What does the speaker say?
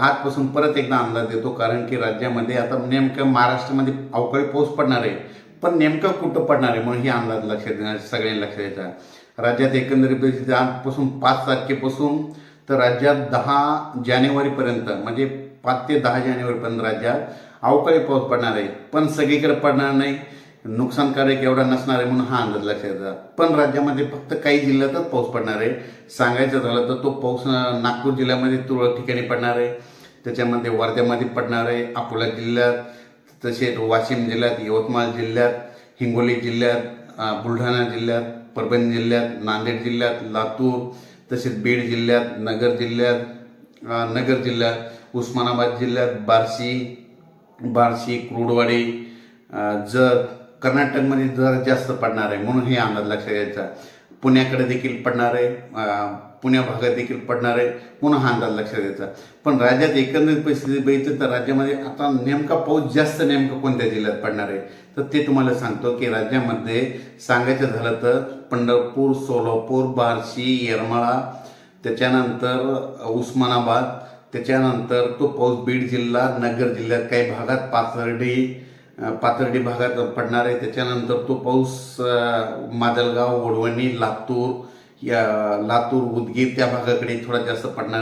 आजपासून परत एकदा अंदाज देतो कारण की राज्यामध्ये आता नेमकं महाराष्ट्रामध्ये अवकाळी पाऊस पडणार आहे पण नेमकं कुठं पडणार आहे म्हणून ही अंदाज लक्षात देणार सगळ्यांनी लक्षात द्यायचा राज्यात एकंदरीत परिस्थिती आजपासून पाच तारखेपासून तर राज्यात दहा जानेवारीपर्यंत म्हणजे पाच ते दहा जानेवारीपर्यंत राज्यात अवकाळी पाऊस पडणार आहे पण सगळीकडे पडणार नाही नुकसानकारक एवढा नसणार आहे म्हणून हा अंदाज लक्षात येतात पण राज्यामध्ये फक्त काही जिल्ह्यातच पाऊस पडणार आहे सांगायचं झालं तर तो पाऊस नागपूर जिल्ह्यामध्ये तुरळक ठिकाणी पडणार आहे त्याच्यामध्ये वर्ध्यामध्ये पडणार आहे अकोला जिल्ह्यात तसेच वाशिम जिल्ह्यात यवतमाळ जिल्ह्यात हिंगोली जिल्ह्यात बुलढाणा जिल्ह्यात परभणी जिल्ह्यात नांदेड जिल्ह्यात लातूर तसेच बीड जिल्ह्यात नगर जिल्ह्यात नगर जिल्ह्यात उस्मानाबाद जिल्ह्यात बार्शी बार्शी क्रूडवाडी जर जत कर्नाटकमध्ये जर जास्त पडणार आहे म्हणून हे अंदाज लक्षात घ्यायचा. पुण्याकडे देखील पडणार आहे पुण्या भागात देखील पडणार आहे म्हणून हा अंदाज लक्षात द्यायचा पण राज्यात एकंदरीत परिस्थिती बघितली तर राज्यामध्ये आता नेमका पाऊस जास्त नेमका कोणत्या जिल्ह्यात पडणार आहे? तर ते तुम्हाला सांगतो की राज्यामध्ये सांगायचं झालं तर पंढरपूर सोलापूर बार्शी येरमाळा त्याच्यानंतर उस्मानाबाद त्याच्यानंतर तो पाऊस बीड जिल्हा नगर जिल्ह्यात काही भागात पाथर्डी पाथर्डी भागात पडणार आहे. त्याच्यानंतर तो पाऊस माजलगाव वडवणी लातूर या लातूर उदगीर त्या भागाकडे थोडा जास्त पडणार